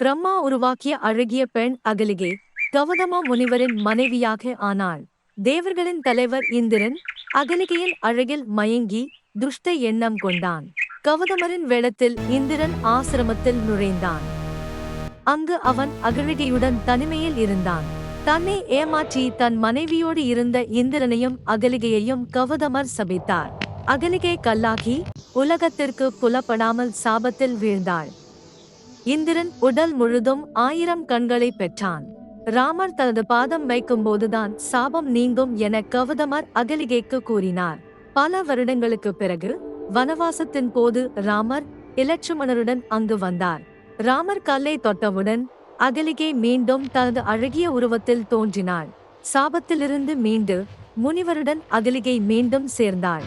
பிரம்மா உருவாக்கிய அழகிய பெண் அகலிகை கௌதம முனிவரின் மனைவியாக ஆனாள். தேவர்களின் தலைவர் இந்திரன் அகலிகையின் அழகில் மயங்கி துஷ்ட எண்ணம் கொண்டான். கௌதமரின் வேளத்தில் இந்திரன் ஆசிரமத்தில் நுழைந்தான். அங்கு அவன் அகலிகையுடன் தனிமையில் இருந்தான். தன்னை ஏமாற்றி தன் மனைவியோடு இருந்த இந்திரனையும் அகலிகையையும் கௌதமர் சபித்தார். அகலிகை கல்லாகி உலகத்திற்கு புலப்படாமல் சாபத்தில் வீழ்ந்தாள். இந்திரன் உடல் முழுதும் ஆயிரம் கண்களை பெற்றான். ராமர் தனது பாதம் வைக்கும்போதுதான் சாபம் நீங்கும் என கவுதமர் அகலிகைக்கு கூறினார். பல வருடங்களுக்கு பிறகு வனவாசத்தின் போது ராமர் இலட்சுமணருடன் அங்கு வந்தார். ராமர் கல்லை தொட்டவுடன் அகலிகை மீண்டும் தனது அழகிய உருவத்தில் தோன்றினாள். சாபத்திலிருந்து மீண்டு முனிவருடன் அகலிகை மீண்டும் சேர்ந்தாள்.